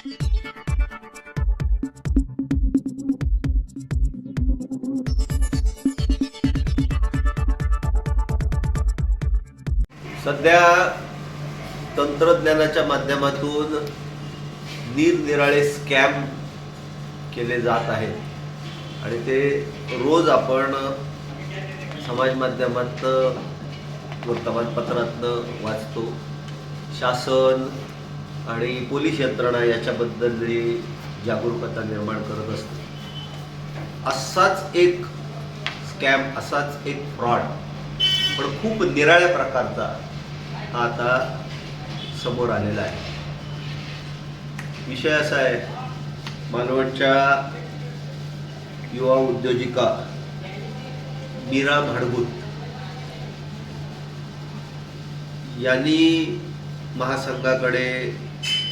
सध्या तंत्रज्ञानाच्या माध्यमातून निरनिराळे स्कॅम केले जात आहेत. आणि ते रोज आपण समाज माध्यमात वर्तमानपत्रातनं वाचतो. शासन आणि पोलीस यंत्रणा याच्याबद्दल जागरूकता निर्माण करत असते. असाच एक स्कॅम असाच एक फ्रॉड पण खूप निराळ्या प्रकारचा हा आता समोर आलेला आहे. विषय असा आहे मालवणच्या युवा उद्योजिका मीरा भाडगुत यांनी महासंघाकडे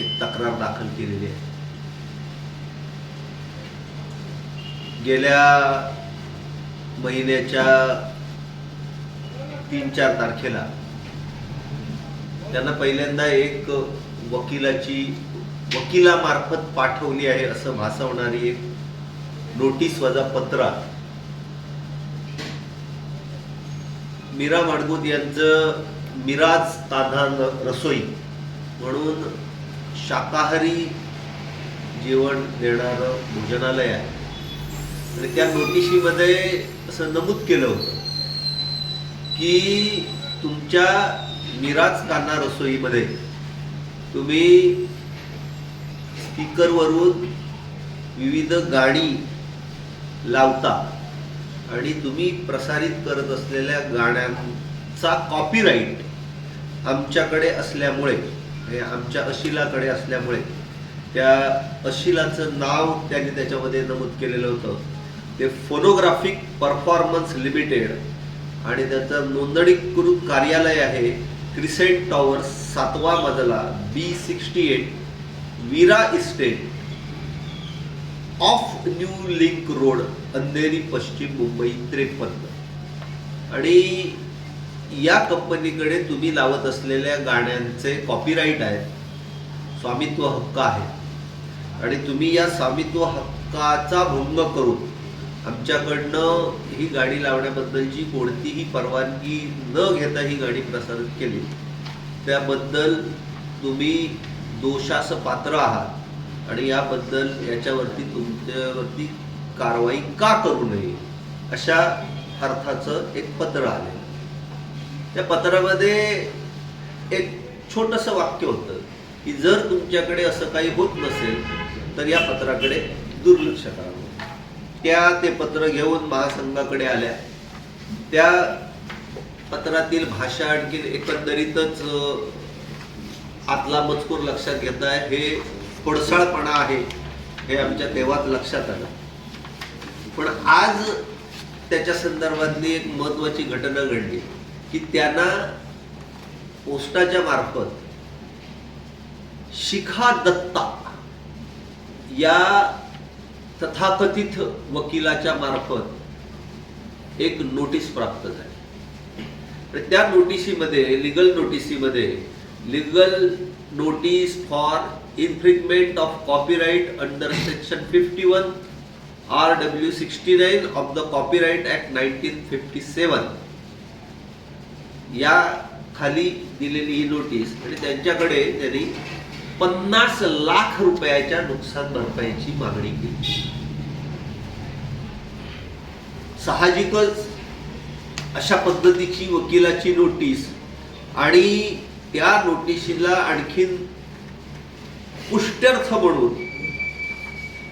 एक तक्रार दाखल केलेली आहे. गेल्या महिन्याच्या तीन चार तारखेला त्यांना पहिल्यांदा एक वकिलाची वकिलामार्फत पाठवली आहे असं भासवणारी एक नोटीस वजा पत्रा. मीरा माडगूत यांचं मिराज ताधान रसोई म्हणून शाकाहारी जेवण देणारं भोजनालय आहे. आणि त्या नोटिशीमध्ये असं नमूद केलं होतं की तुमच्या मिराज काना रसोईमध्ये तुम्ही स्पीकरवरून विविध गाणी लावता आणि तुम्ही प्रसारित करत असलेल्या गाण्यांचा कॉपीराईट आमच्याकडे असल्यामुळे हे आमच्या अशिलाकडे असल्यामुळे त्या अशिलाचं नाव त्यांनी त्याच्यामध्ये नमूद केलेलं होतं. ते फोनोग्राफिक परफॉर्मन्स लिमिटेड आणि त्याचं नोंदणीकृत कार्यालय आहे क्रिसेंट टॉवर सातवा मजला B sixty eight Veera estate. Off new link road Andheri पश्चिम मुंबई त्रेपन्न. आणि या कंपनीकडे तुम्ही लावत असलेल्या गाण्यांचे कॉपीराईट आहेत स्वामित्व हक्क आहे. आणि तुम्ही या स्वामित्व हक्काचा भंग करून आमच्याकडनं ही गाणी लावण्याबद्दलची कोणतीही परवानगी न घेता ही गाणी प्रसारित केली. त्याबद्दल तुम्ही दोषास पात्र आहात आणि याबद्दल याच्यावरती तुमच्यावरती कारवाई का करू नये अशा अर्थाचं एक पत्र आले त्या पत्रामध्ये एक छोटंसं वाक्य होतं की जर तुमच्याकडे असं काही होत नसेल तर या पत्राकडे दुर्लक्ष करावं त्या ते पत्र घेऊन महासंघाकडे आल्या. त्या पत्रातील भाषा आणखी एकंदरीतच आतला मजकूर लक्षात घेत आहे. हे पडसाळपणा आहे. हे आमच्या तेव्हाच लक्षात आलं. पण आज त्याच्या संदर्भातली एक महत्वाची घटना घडली. की त्यांना पोस्टाच्या मार्फत शिखा दत्ता या तथाकथित वकिलाच्या मार्फत एक नोटीस प्राप्त झाली. त्या नोटिसीमध्ये legal नोटिसीमध्ये legal notice for infringement of copyright under section fifty one R W sixty nine of the copyright act nineteen fifty seven या खाली दिलेली ही नोटीस आणि त्यांच्याकडे त्यांनी पन्नास लाख रुपयाच्या नुकसान भरपाईची मागणी केली. साहजिकच अशा पद्धतीची वकिलाची नोटीस आणि त्या नोटिशीला आणखीन पुष्ट्यर्थ म्हणून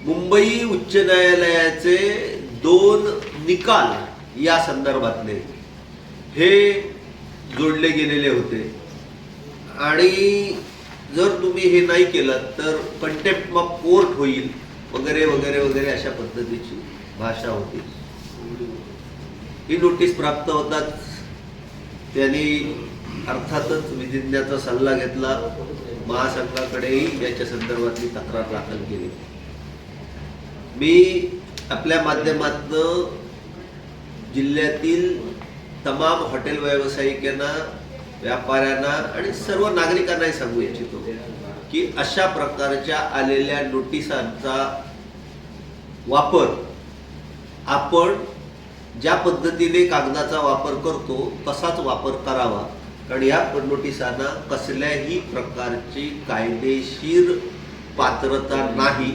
मुंबई उच्च न्यायालयाचे दोन निकाल या संदर्भातले. हे जोडले गेलेले होते. आणि जर तुम्ही हे नाही केलं तर कंटेप्ट ऑफ कोर्ट होईल वगैरे वगैरे वगैरे अशा पद्धतीची भाषा होती. ही नोटीस प्राप्त होताच. त्यांनी अर्थातच विधिज्ञाचा सल्ला घेतला. महासंघाकडेही याच्या संदर्भातली तक्रार दाखल केली. मी आपल्या माध्यमातनं जिल्ह्यातील तमाम हॉटेल व्यावसायिकांना व्यापाऱ्यांना आणि सर्व नागरिकांनाही सांगू इच्छितो की की अशा प्रकारच्या आलेल्या नोटिसांचा वापर आपण ज्या पद्धतीने कागदाचा वापर करतो तसाच वापर करावा. कारण या नोटिसांना कसल्याही प्रकारची कायदेशीर पात्रता नाही.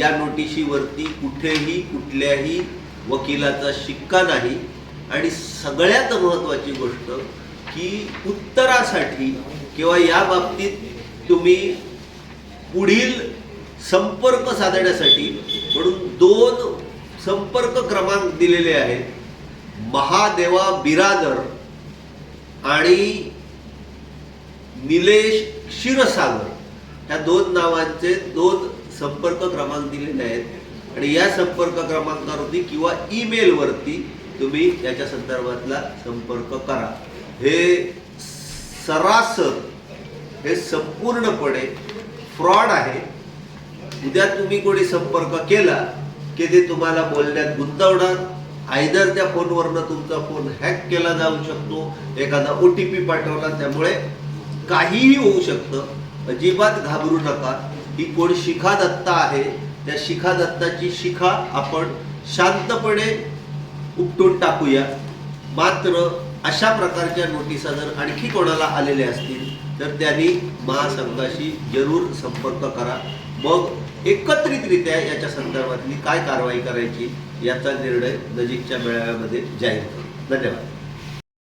या नोटिशीवरती कुठेही कुठल्याही वकिलाचा शिक्का नाही. आणि सगळ्यात महत्त्वाची गोष्ट की उत्तरासाठी किंवा या बाबतीत तुम्ही पुढील संपर्क साधण्यासाठी म्हणून दोन संपर्क क्रमांक दिलेले आहेत. महादेवा बिरादर आणि निलेश क्षीरसागर. ह्या दोन नावांचे दोन संपर्क क्रमांक दिलेले आहेत. आणि या संपर्क क्रमांकावरती किंवा ईमेलवरती तुम्ही याच्या संदर्भातला संपर्क करा. हे सरासर हे संपूर्णपणे फ्रॉड आहे. उद्या तुम्ही कोणी संपर्क केला की ते तुम्हाला बोलण्यात गुंतवणार. आयदर त्या फोनवरनं तुमचा फोन हॅक केला जाऊ शकतो. एखादा ओ टी पी पाठवला त्यामुळे काहीही होऊ शकतं. अजिबात घाबरू नका. ही कोण शिखा दत्ता आहे त्या शिखा दत्ताची शिखा आपण शांतपणे उपटून टाकूया. मात्र अशा प्रकारच्या नोटिसा जर आणखी कोणाला आलेल्या असतील तर त्यांनी महासंघाशी जरूर संपर्क करा. मग एकत्रितरित्या याच्या संदर्भातली काय कारवाई करायची याचा निर्णय नजीकच्या मेळाव्यामध्ये जाहीर करू. धन्यवाद.